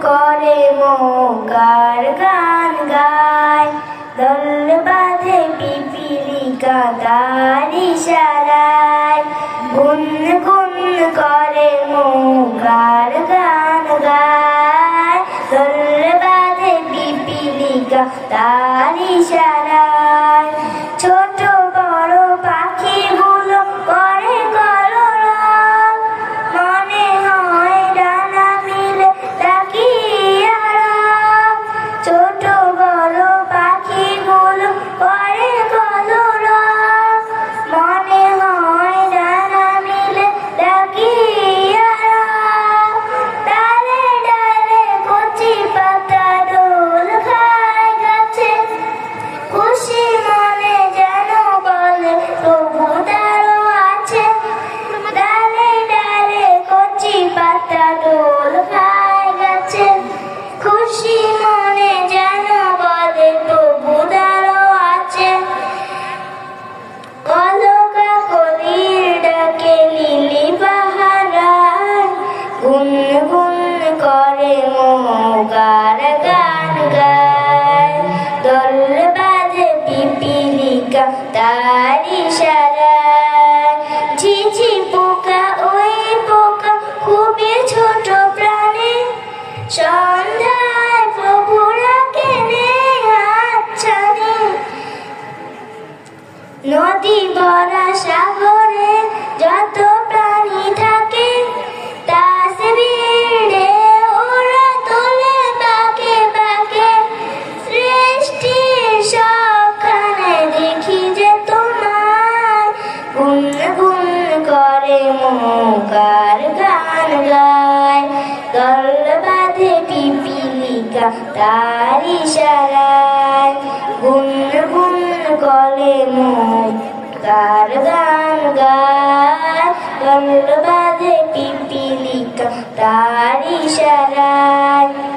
করে মোকার গান গায়। দল বাঁধে পিপিলিকা তার ইশারায়। গুন গুন করে মোকার গান গায়। দল বাঁধে পিপিলিকা তার ইশারায়। গুন গুন করে মোগার গান গায়। দল বাজে পিপিলিকা তার ইশারায় ঝিঝি পোকা, ওই পোকা খুবই ছোট প্রাণী। সন্ধ্যায় প্রভুরা কেনে হাতছানি নদী ভরা নৌকার গান গায়, দল বাঁধে পিপিলিকা তার ইশারায়। গুন গুন কলে নৌকার গান গায়, দল বাঁধে পিপিলিকা তার ইশারায়।